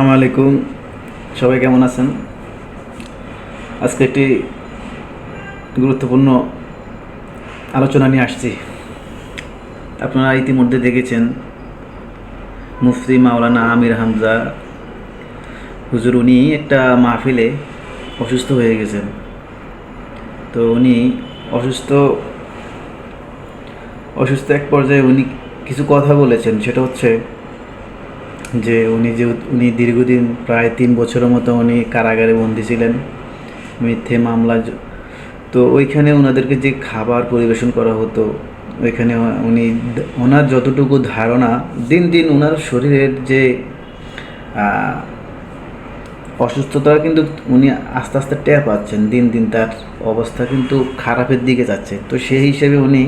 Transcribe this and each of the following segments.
আসসালামু আলাইকুম। সবাই কেমন আছেন? আজকে একটি গুরুত্বপূর্ণ আলোচনা নিয়ে আসছি। আপনারা ইতিমধ্যে দেখেছেন মুফতি মাওলানা আমির হামজা হুজুর, উনি একটা মাহফিলে অসুস্থ হয়ে গেছেন। তো উনি অসুস্থ অসুস্থ এক পর্যায়ে উনি কিছু কথা বলেছেন, সেটা হচ্ছে যে উনি যে উনি দীর্ঘদিন প্রায় তিন বছরের মতো উনি কারাগারে বন্দী ছিলেন, মিথ্যে মামলা তো ওইখানে ওনাদেরকে যে খাবার পরিবেশন করা হতো, ওইখানে উনি ওনার যতটুকু ধারণা, দিন দিন ওনার শরীরের যে অসুস্থতা কিন্তু উনি আস্তে আস্তে ট্যাপ পাচ্ছেন, দিন দিন তার অবস্থা কিন্তু খারাপের দিকে যাচ্ছে। তো সেই হিসেবে উনি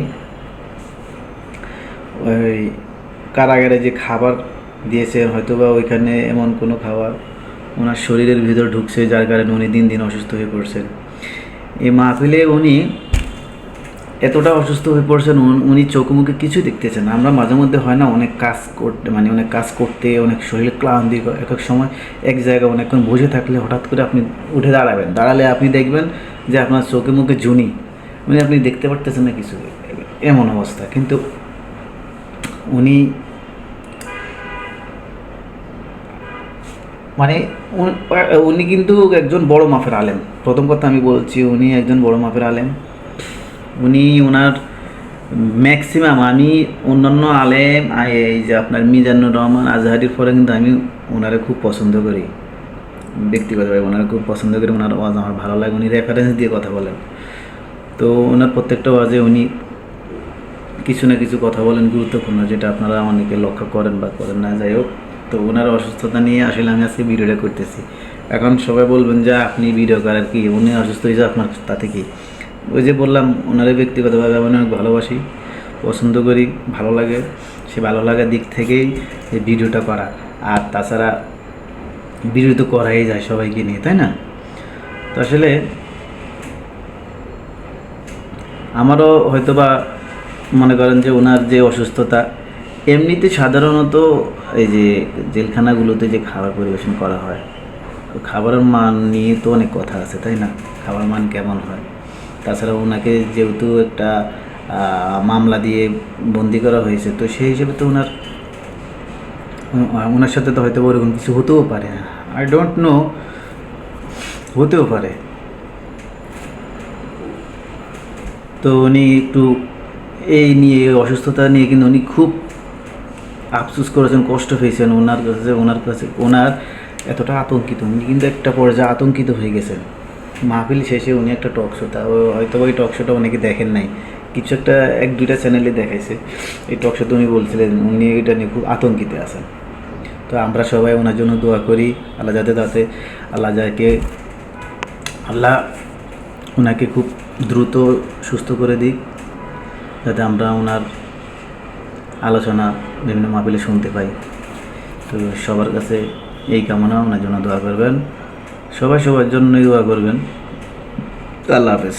ওই কারাগারে যে খাবার দিয়েছেন হয়তো বা ওইখানে এমন কোনো খাবার ওনার শরীরের ভিতর ঢুকছে, যার কারণে উনি দিন দিন অসুস্থ হয়ে পড়ছেন। এই মাহফিলে উনি এতটা অসুস্থ হয়ে পড়ছেন, উন- উনি চোখ মুখে কিছুই দেখতেছেন আমরা মাঝে মধ্যে হয় না, অনেক কাজ করতে মানে অনেক কাজ করতে, অনেক শরীরে ক্লান্তি, এক এক সময় এক জায়গায় অনেকক্ষণ বসে থাকলে হঠাৎ করে আপনি উঠে দাঁড়াবেন। দাঁড়ালে আপনি দেখবেন যে আপনার চোখে মুখে জুনি। মানে আপনি দেখতে পারতেছেন না কিছু। এমন অবস্থা। কিন্তু উনি মানে উন- কিন্তু একজন বড় মাফের আলেম। প্রথম কথা আমি বলছি, উনি একজন বড় মাফের আলেম। উনি ওনার ম্যাক্সিমাম আমি অন্যান্য আলেম এই যে আপনার মিজানুর রহমান আজহারির পরে কিন্তু আমি ওনারে খুব পছন্দ করি। ব্যক্তিগতভাবে ওনারা খুব পছন্দ করি ওনার ওয়াজ আমার ভালো লাগে, উনি রেফারেন্স দিয়ে কথা বলেন। তো ওনার প্রত্যেকটা ওয়াজে উনি কিছু না কিছু কথা বলেন গুরুত্বপূর্ণ, যেটা আপনারা অনেকে লক্ষ্য করেন বা করেন না। যাই হোক তো ওনার অসুস্থতা নিয়ে আসলে আমি আজকে ভিডিওটা করতেছি। এখন সবাই বলবেন যে আপনি ভিডিও করার কি? উনি অসুস্থ হয়েছে, আপনার তাতে কি? ওই যে বললাম, ওনারে ব্যক্তিগতভাবে আমি অনেক ভালোবাসি, পছন্দ করি, ভালো লাগে। সে ভালো লাগার দিক থেকেই এই ভিডিওটা করা। আর তাছাড়া ভিডিও তো করাই যায় সবাইকে নিয়ে, তাই না? তো আসলে আমারও হয়তোবা মনে করেন যে ওনার যে অসুস্থতা এমনিতে সাধারণত এই যে জেলখানাগুলোতে যে খাবার পরিবেশন করা হয়, তো খাবারের মান নিয়ে তো অনেক কথা আছে, তাই না? খাবার মান কেমন হয়? তাছাড়া ওনাকে যেহেতু একটা মামলা দিয়ে বন্দি করা হয়েছে, তো সেই হিসেবে তো ওনার ওনার সাথে তো হয়তো ওরকম কিছু হতেও পারে। আই ডোন্ট নো হতেও পারে। তো উনি একটু এই নিয়ে অসুস্থতা নিয়ে কিন্তু উনি খুব আফসোস করেছেন, কষ্ট পেয়েছেন ওনার কাছে ওনার কাছে, ওনার এতটা আতঙ্কিত। উনি কিন্তু একটা পর্যায়ে আতঙ্কিত হয়ে গেছেন। মাহফিল শেষে উনি একটা টক শো তা হয়তো ওই টক শোটা অনেকে দেখেন নাই। কিছু একটা, এক, দুইটা চ্যানেলে দেখাইছে। এই টক শোতে উনি বলছিলেন, উনি এটা নিয়ে খুব আতঙ্কিত আছেন। তো আমরা সবাই ওনার জন্য দোয়া করি, আল্লাহ যাতে তাতে, আল্লাহ যাকে, আল্লাহ ওনাকে খুব দ্রুত সুস্থ করে দিক, যাতে আমরা ওনার আলোচনা বিভিন্ন মাহফিলে শুনতে পাই। তো সবার কাছে এই কামনা ওনার জন্য দোয়া করবেন। সবাই সবার জন্যই দোয়া করবেন। আল্লাহ হাফেজ।